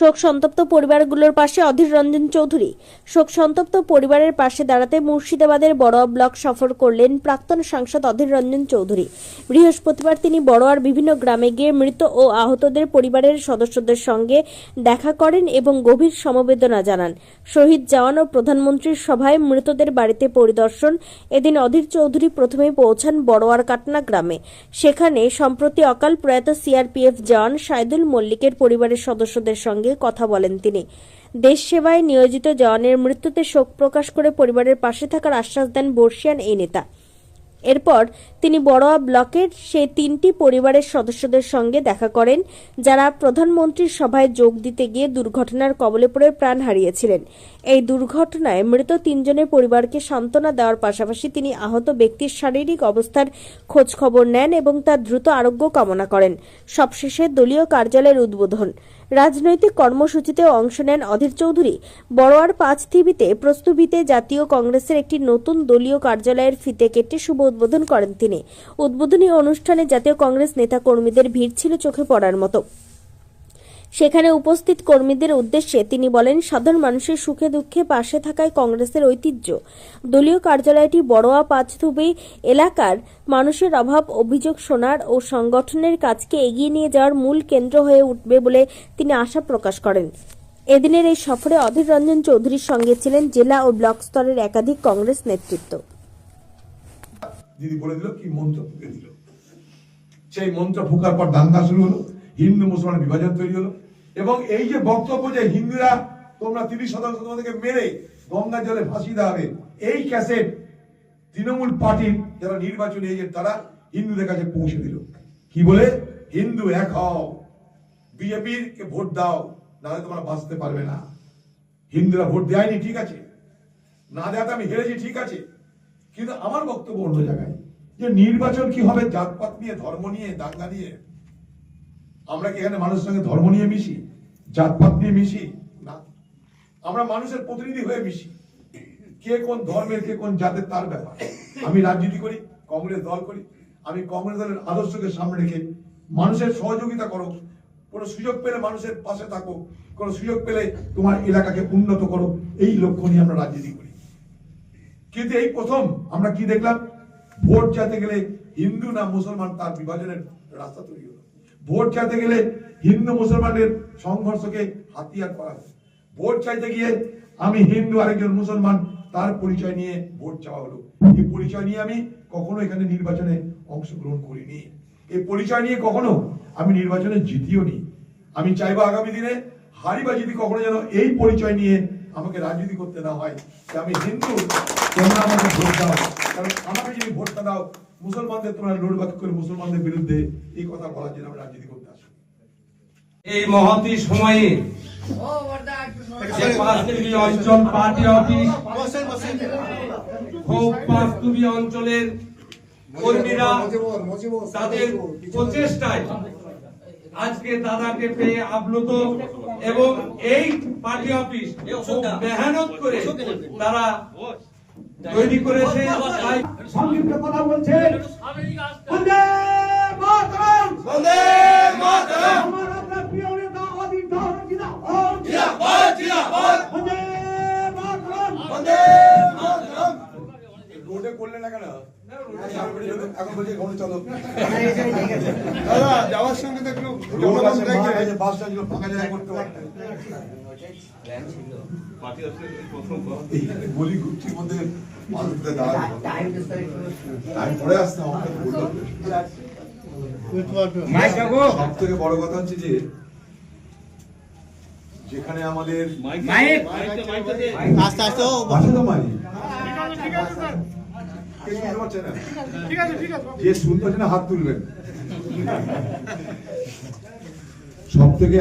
শোক সন্তপ্ত পরিবারগুলোর পাশে অধীর রঞ্জন চৌধুরী শোক সন্তপ্ত পরিবারের পাশে দাঁড়াতে মুর্শিদাবাদের বড়োয়া ব্লক সফর করলেন প্রাক্তন সাংসদ অধীর রঞ্জন চৌধুরী। বৃহস্পতিবার তিনি বড়োয়ার বিভিন্ন গ্রামে গিয়ে মৃত ও আহতদের পরিবারের সদস্যদের সঙ্গে দেখা করেন এবং গভীর সমবেদনা জানান। শহীদ জওয়ান ও প্রধানমন্ত্রীর সভায় মৃতদের বাড়িতে পরিদর্শন এদিন অধীর চৌধুরী প্রথমে পৌঁছান বড়োয়ার কাটনা গ্রামে। সেখানে সম্প্রতি অকাল প্রয়াত সিআরপিএফ জওয়ান সাইদুল মল্লিকের পরিবারের সদস্যদের সঙ্গে কথা বলেন তিনি। দেশ সেবায় নিয়োজিত জওয়ানের মৃত্যুতে শোক প্রকাশ করে পরিবারের পাশে থাকার আশ্বাস দেন বর্ষিয়ান এই নেতা। এরপর তিনি বড়োয়া ব্লকের সেই তিনটি পরিবারের সদস্যদের সঙ্গে দেখা করেন, যারা প্রধানমন্ত্রীর সভায় যোগ দিতে গিয়ে দুর্ঘটনার কবলে পড়ে প্রাণ হারিয়েছিলেন। এই দুর্ঘটনায় মৃত তিনজনের পরিবারকে সান্ত্বনা দেওয়ার পাশাপাশি তিনি আহত ব্যক্তির শারীরিক অবস্থার খোঁজ খবর নেন এবং তার দ্রুত আরোগ্য কামনা করেন। সবশেষে দলীয় কার্যালয়ের উদ্বোধন। রাজনৈতিক কর্মসূচিতে অংশ নেন অধীর চৌধুরী। বড়োয়ার পাঁচ থিবিতে প্রস্তুবিতে জাতীয় কংগ্রেসের একটি নতুন দলীয় কার্যালয়ের ফিতে কেটে শুভ উদ্বোধন করেন তিনি। উদ্বোধনী অনুষ্ঠানে জাতীয় কংগ্রেস নেতা কর্মীদের ভিড় ছিল চোখে পড়ার মতো। সেখানে উপস্থিত কর্মীদের উদ্দেশ্যে তিনি বলেন, সাধারণ মানুষের সুখে দুঃখে পাশে থাকায় কংগ্রেসের ঐতিহ্য। দলীয় কার্যালয়টি বড়োয়া পাঁচথুবি এলাকার মানুষের অভাব, অভিযোগ শোনার ও সংগঠনের কাজকে এগিয়ে নিয়ে যাওয়ার মূল কেন্দ্র হয়ে উঠবে বলে তিনি আশা প্রকাশ করেন। এদিনের এই সফরে অধীর রঞ্জন চৌধুরীর সঙ্গে ছিলেন জেলা ও ব্লক স্তরের একাধিক কংগ্রেস নেতৃত্ব। দিদি বলে দিল, কি মন্ত্র ফুকে দিল। সেই মন্ত্র ফুকার পর দাঙ্গা শুরু হলো, হিন্দু মুসলমান বিভাজন তৈরি হলো। এবং এই যে বক্তব্য যে হিন্দুরা তোমরা তিরিশ শতাংশ তোমাদেরকে মেরে গঙ্গা জলে ফাঁসি দেওয়া হবে, এই ক্যাসেট তৃণমূল পার্টির যারা নির্বাচনী এজেন্ট, তারা হিন্দুদের কাছে পৌঁছে দিল। কি বলে? হিন্দু এক হও, বিজেপির কে ভোট দাও, নাহলে তোমরা বাঁচতে পারবে না। হিন্দুরা ভোট দেয়নি, ঠিক আছে। না দেওয়াতে আমি হেরেছি, ঠিক আছে। কিন্তু আমার বক্তব্য অন্য জায়গায়। যে নির্বাচন কি হবে, জাতপাত নিয়ে, ধর্ম নিয়ে দাঙ্গা নিয়ে আমরা কি এখানে মানুষের সঙ্গে ধর্ম নিয়ে মিশি? জাতপাত নিয়ে মিশি? না। আমরা মানুষের প্রতিনিধি হয়ে মিশি। কে কোন ধর্মের কে কোন জাতের তার ব্যাপার। আমি রাজনীতি করি, কংগ্রেস দল করি, আমি কংগ্রেস দলের আদর্শকে সামনে রেখে মানুষের সহযোগিতা করো। কোনো সুযোগ পেলে মানুষের পাশে থাকো, কোনো সুযোগ পেলে তোমার এলাকাকে উন্নত করো। এই লক্ষ্য নিয়ে আমরা রাজনীতি করি। কিন্তু এই প্রথম আমরা কি দেখলাম? ভোট চাইতে গেলে হিন্দু না মুসলমান তার বিভাজনের রাস্তা তৈরি হলো। ভোট চাইতে গেলে হিন্দু মুসলমানের সংঘর্ষকে হাতিয়ার করা হলো। ভোট চাইতে গিয়ে আমি হিন্দু আরেকজন মুসলমান, তার পরিচয় নিয়ে ভোট চাওয়া হলো। এই পরিচয় নিয়ে আমি কখনো এখানে নির্বাচনে অংশগ্রহণ করিনি। এই পরিচয় নিয়ে কখনো আমি নির্বাচনে জিতিও নি। আমি চাইব আগামী দিনে হারি বা জিতি কখনো যেন এই পরিচয় নিয়ে আমাকে রাজনীতি করতে না হয় যে আমি হিন্দু তোমরা আমাকে ভোট দাও। কারণ আমাকে যদি ভোটটা দাও মুসলমানদের তোমরা লড়বাকি করে মুসলমানদের বিরুদ্ধে এই কথা বলার জন্য আমি রাজনীতি করতে আসি। এই মহতি সময়ে অঞ্চল পার্টি অফিস খুব পাঁচতুবি অঞ্চলের কর্মীরা তাদের প্রচেষ্টায় আজকে দাদাকে পেয়ে আপ্লুত। এবং এই পার্টি অফিস খুব মেহনত করে তারা তৈরি করেছে। সংক্ষিপ্ত কথা বলছে। রোডে করলে না কেন? এখন বলছি চলো। দাদা যাওয়ার সঙ্গে ফাঁকা জায়গা করতে পারতেন গলি মধ্যে মানুষদের দাঁড়ানো টাইম পরে আসতে সব থেকে বড় কথা হচ্ছে যে যেখানে আমাদের আস্তে আস্তে তো যে না হাত সব থেকে